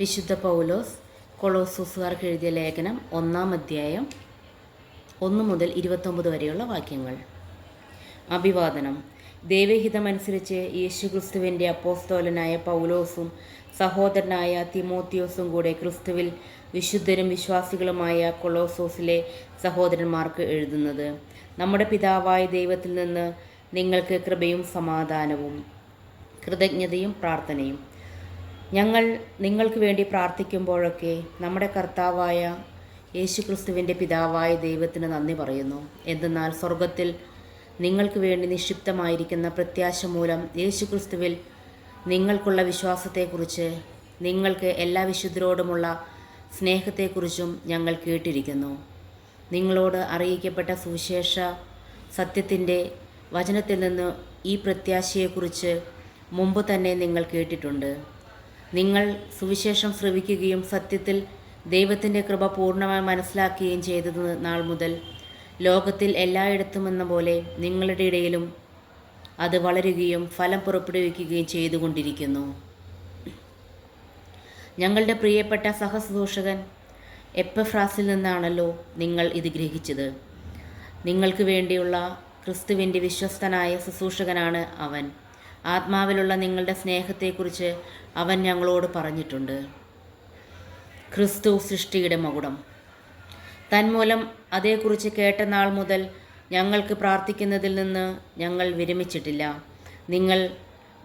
വിശുദ്ധ പൗലോസ് കൊളോസൂസുകാർക്ക് എഴുതിയ ലേഖനം ഒന്നാം അധ്യായം ഒന്ന് മുതൽ ഇരുപത്തൊമ്പത് വരെയുള്ള വാക്യങ്ങൾ. അഭിവാദനം. ദൈവഹിതമനുസരിച്ച് യേശുക്രിസ്തുവിന്റെ അപ്പോസ്തോലനായ പൗലോസും സഹോദരനായ തിമോത്തിയോസും കൂടെ ക്രിസ്തുവിൽ വിശുദ്ധരും വിശ്വാസികളുമായ കൊളോസോസിലെ സഹോദരന്മാർക്ക് എഴുതുന്നത് നമ്മുടെ പിതാവായ ദൈവത്തിൽ നിന്ന് നിങ്ങൾക്ക് കൃപയും സമാധാനവും കൃതജ്ഞതയും പ്രാർത്ഥനയും. ഞങ്ങൾ നിങ്ങൾക്ക് വേണ്ടി പ്രാർത്ഥിക്കുമ്പോഴൊക്കെ നമ്മുടെ കർത്താവായ യേശുക്രിസ്തുവിന്റെ പിതാവായ ദൈവത്തിന് നന്ദി പറയുന്നു. എന്തെന്നാൽ സ്വർഗത്തിൽ നിങ്ങൾക്ക് വേണ്ടി നിക്ഷിപ്തമായിരിക്കുന്ന പ്രത്യാശ മൂലം യേശുക്രിസ്തുവിൽ നിങ്ങൾക്കുള്ള വിശ്വാസത്തെക്കുറിച്ച് നിങ്ങൾക്ക് എല്ലാ വിശുദ്ധരോടുമുള്ള സ്നേഹത്തെക്കുറിച്ചും ഞങ്ങൾ കേട്ടിരിക്കുന്നു. നിങ്ങളോട് അറിയിക്കപ്പെട്ട സുവിശേഷ സത്യത്തിന്റെ വചനത്തിൽ നിന്ന് ഈ പ്രത്യാശയെക്കുറിച്ച് മുമ്പ് തന്നെ നിങ്ങൾ കേട്ടിട്ടുണ്ട്. നിങ്ങൾ സുവിശേഷം ശ്രവിക്കുകയും സത്യത്തിൽ ദൈവത്തിന്റെ കൃപ പൂർണമായി മനസ്സിലാക്കുകയും ചെയ്തത് നാൾ മുതൽ ലോകത്തിൽ എല്ലായിടത്തും എന്ന പോലെ നിങ്ങളുടെ ഇടയിലും അത് വളരുകയും ഫലം പുറപ്പെടുവിക്കുകയും ചെയ്തുകൊണ്ടിരിക്കുന്നു. ഞങ്ങളുടെ പ്രിയപ്പെട്ട സഹസൂഷകൻ എപ്പഫ്രാസിൽ നിന്നാണല്ലോ നിങ്ങൾ ഇത് ഗ്രഹിച്ചത്. നിങ്ങൾക്ക് വേണ്ടിയുള്ള ക്രിസ്തുവിന്റെ വിശ്വസ്തനായ ശുശ്രൂഷകനാണ് അവൻ. ആത്മാവിലുള്ള നിങ്ങളുടെ സ്നേഹത്തെക്കുറിച്ച് അവൻ ഞങ്ങളോട് പറഞ്ഞിട്ടുണ്ട് ക്രിസ്തു സൃഷ്ടിയുടെ മകുടം. തന്മൂലം അതേക്കുറിച്ച് കേട്ട നാൾ മുതൽ ഞങ്ങൾക്ക് പ്രാർത്ഥിക്കുന്നതിൽ നിന്ന് ഞങ്ങൾ വിരമിച്ചിട്ടില്ല. നിങ്ങൾ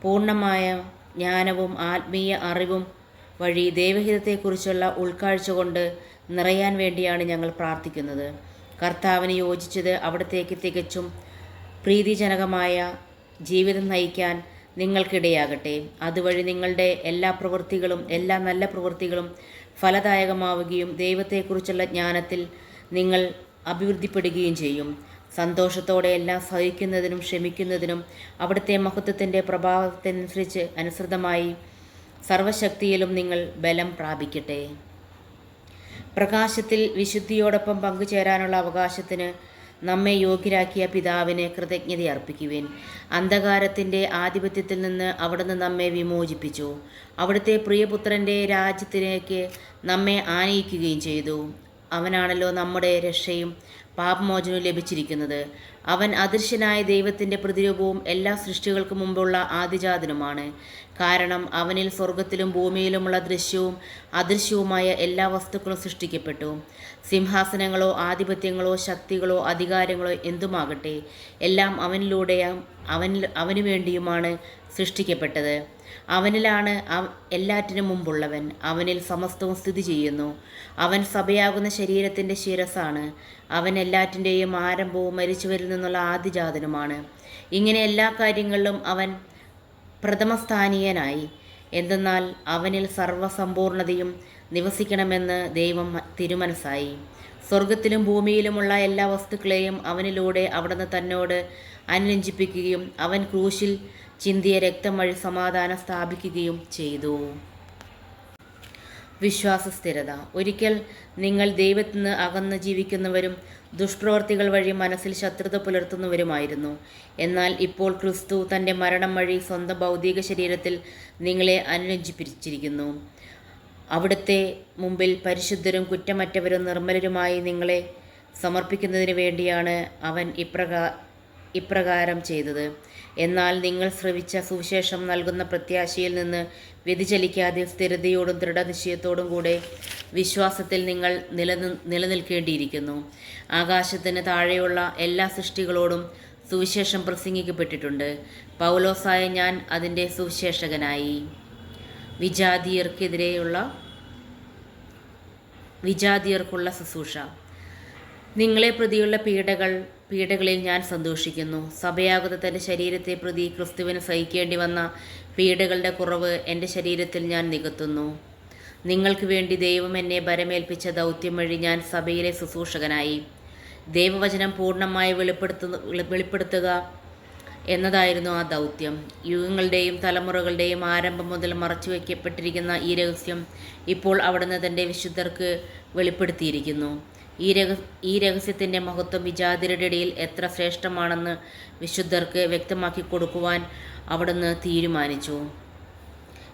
പൂർണമായ ജ്ഞാനവും ആത്മീയ അറിവും വഴി ദൈവഹിതത്തെക്കുറിച്ചുള്ള ഉൾക്കാഴ്ച കൊണ്ട് നിറയാൻ വേണ്ടിയാണ് ഞങ്ങൾ പ്രാർത്ഥിക്കുന്നത്. കർത്താവിന് യോജിച്ചത് അവിടത്തേക്ക് തികച്ചും പ്രീതിജനകമായ ജീവിതം നയിക്കാൻ നിങ്ങൾക്കിടയാകട്ടെ. അതുവഴി നിങ്ങളുടെ എല്ലാ പ്രവൃത്തികളും എല്ലാ നല്ല പ്രവൃത്തികളും ഫലദായകമാവുകയും ദൈവത്തെക്കുറിച്ചുള്ള ജ്ഞാനത്തിൽ നിങ്ങൾ അഭിവൃദ്ധിപ്പെടുകയും ചെയ്യും. സന്തോഷത്തോടെ എല്ലാം സഹിക്കുന്നതിനും ക്ഷമിക്കുന്നതിനും അവിടുത്തെ മഹത്വത്തിന്റെ പ്രഭാവത്തിനനുസരിച്ച് അനുസൃതമായി സർവശക്തിയിലും നിങ്ങൾ ബലം പ്രാപിക്കട്ടെ. പ്രകാശത്തിൽ വിശുദ്ധിയോടൊപ്പം പങ്കുചേരാനുള്ള അവകാശത്തിന് നമ്മെ യോഗ്യരാക്കിയ പിതാവിന് കൃതജ്ഞത അർപ്പിക്കുവിൻ. അന്ധകാരത്തിന്റെ ആധിപത്യത്തിൽ നിന്ന് അവിടുന്ന് നമ്മെ വിമോചിപ്പിച്ചു. അവിടുത്തെ പ്രിയപുത്രന്റെ രാജ്യത്തിലേക്ക് നമ്മെ ആനയിക്കുകയും ചെയ്തു. അവനാണല്ലോ നമ്മുടെ രക്ഷയും പാപമോചനവും ലഭിച്ചിരിക്കുന്നത്. അവൻ അദൃശ്യനായ ദൈവത്തിന്റെ പ്രതിരൂപവും എല്ലാ സൃഷ്ടികൾക്കും മുമ്പുള്ള ആദിജാതനുമാണ്. കാരണം അവനിൽ സ്വർഗത്തിലും ഭൂമിയിലുമുള്ള ദൃശ്യവും അദൃശ്യവുമായ എല്ലാ വസ്തുക്കളും സൃഷ്ടിക്കപ്പെട്ടു. സിംഹാസനങ്ങളോ ആധിപത്യങ്ങളോ ശക്തികളോ അധികാരങ്ങളോ എന്തുമാകട്ടെ എല്ലാം അവനിലൂടെയും അവനിൽ അവനു വേണ്ടിയുമാണ് സൃഷ്ടിക്കപ്പെട്ടത്. അവനിലാണ് എല്ലാറ്റിനും മുമ്പുള്ളവൻ. അവനിൽ സമസ്തവും സ്ഥിതി ചെയ്യുന്നു. അവൻ സഭയാകുന്ന ശരീരത്തിന്റെ ശിരസാണ് അവൻ എല്ലാറ്റിന്റെയും ആരംഭവും മരിച്ചവരിൽ നിന്നുള്ള ആദിജാതനുമാണ്. ഇങ്ങനെ എല്ലാ കാര്യങ്ങളിലും അവൻ പ്രഥമസ്ഥാനീയനായി. എന്തെന്നാൽ അവനിൽ സർവസമ്പൂർണതയും നിവസിക്കണമെന്ന് ദൈവം തിരുമനസ്സായി. സ്വർഗത്തിലും ഭൂമിയിലുമുള്ള എല്ലാ വസ്തുക്കളെയും അവനിലൂടെ അവിടുന്ന് തന്നോട് അനുരഞ്ജിപ്പിക്കുകയും അവൻ ക്രൂശിൽ ചിന്തിയ രക്തം വഴി സമാധാനം സ്ഥാപിക്കുകയും ചെയ്തു. വിശ്വാസ സ്ഥിരത ഒരിക്കൽ നിങ്ങൾ ദൈവത്തിൽ നിന്ന് അകന്ന് ജീവിക്കുന്നവരും ദുഷ്പ്രവർത്തികൾ വഴി മനസ്സിൽ ശത്രുത പുലർത്തുന്നവരുമായിരുന്നു. എന്നാൽ ഇപ്പോൾ ക്രിസ്തു തന്റെ മരണം വഴി സ്വന്തം ഭൗതിക ശരീരത്തിൽ നിങ്ങളെ അനുരഞ്ജിപ്പിച്ചിരിക്കുന്നു. അവിടുത്തെ മുമ്പിൽ പരിശുദ്ധരും കുറ്റമറ്റവരും നിർമ്മലരുമായി നിങ്ങളെ സമർപ്പിക്കുന്നതിന് വേണ്ടിയാണ് അവൻ ഇപ്രകാ ഇപ്രകാരം ചെയ്തത്. എന്നാൽ നിങ്ങൾ ശ്രവിച്ച സുവിശേഷം നൽകുന്ന പ്രത്യാശയിൽ നിന്ന് വ്യതിചലിക്കാതെ സ്ഥിരതയോടും ദൃഢനിശ്ചയത്തോടും കൂടെ വിശ്വാസത്തിൽ നിങ്ങൾ നിലനി നിലനിൽക്കേണ്ടിയിരിക്കുന്നു. ആകാശത്തിന് താഴെയുള്ള എല്ലാ സൃഷ്ടികളോടും സുവിശേഷം പ്രസംഗിക്കപ്പെട്ടിട്ടുണ്ട്. പൗലോസായ ഞാൻ അതിന്റെ സുവിശേഷകനായി. വിജാതിയർക്കെതിരെയുള്ള വിജാതിയർക്കുള്ള ശുശ്രൂഷ. നിങ്ങളെ പ്രതിയുള്ള പീഡകൾ പീഡകളിൽ ഞാൻ സന്തോഷിക്കുന്നു. സഭയാകുന്ന തന്റെ ശരീരത്തെ പ്രതി ക്രിസ്തുവിന് സഹിക്കേണ്ടി വന്ന പീഡകളുടെ കുറവ് എന്റെ ശരീരത്തിൽ ഞാൻ നികത്തുന്നു. നിങ്ങൾക്ക് വേണ്ടി ദൈവം എന്നെ ബരമേൽപ്പിച്ച ദൗത്യം വഴി ഞാൻ സഭയിലെ ശുശ്രൂഷകനായി. ദൈവവചനം പൂർണമായി വെളിപ്പെടുത്തു വെളിപ്പെടുത്തുക എന്നതായിരുന്നു ആ ദൗത്യം. യുഗങ്ങളുടെയും തലമുറകളുടെയും ആരംഭം മുതൽ മറച്ചു വയ്ക്കപ്പെട്ടിരിക്കുന്ന ഈ രഹസ്യം ഇപ്പോൾ അവിടുന്ന് തന്റെ വിശുദ്ധർക്ക് വെളിപ്പെടുത്തിയിരിക്കുന്നു. ഈ രഹ ഈ രഹസ്യത്തിന്റെ മഹത്വം വിജാതിരുടെ ഇടയിൽ എത്ര ശ്രേഷ്ഠമാണെന്ന് വിശുദ്ധർക്ക് വ്യക്തമാക്കി കൊടുക്കുവാൻ അവിടുന്ന് തീരുമാനിച്ചു.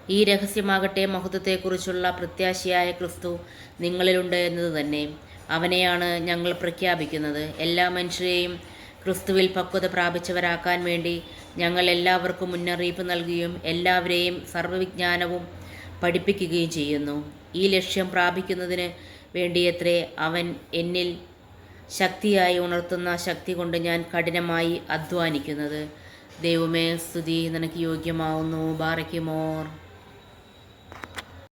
ഈ രഹസ്യമാകട്ടെ മഹത്വത്തെക്കുറിച്ചുള്ള പ്രത്യാശയായ ക്രിസ്തു നിങ്ങളിലുണ്ട് എന്നത് തന്നെ. അവനെയാണ് ഞങ്ങൾ പ്രഖ്യാപിക്കുന്നത്. എല്ലാ മനുഷ്യരെയും ക്രിസ്തുവിൽ പക്വത പ്രാപിച്ചവരാക്കാൻ വേണ്ടി ഞങ്ങൾ എല്ലാവർക്കും മുന്നറിയിപ്പ് നൽകുകയും എല്ലാവരെയും സർവവിജ്ഞാനവും പഠിപ്പിക്കുകയും ചെയ്യുന്നു. ഈ ലക്ഷ്യം പ്രാപിക്കുന്നതിന് വേണ്ടിയത്രേ അവൻ എന്നിൽ ശക്തിയായി ഉണർത്തുന്ന ശക്തി കൊണ്ട് ഞാൻ കഠിനമായി അധ്വാനിക്കുന്നത്. ദൈവമേ സ്തുതി. നിനക്ക് യോഗ്യമാവുന്നു. ബാറയ്ക്കുമോർ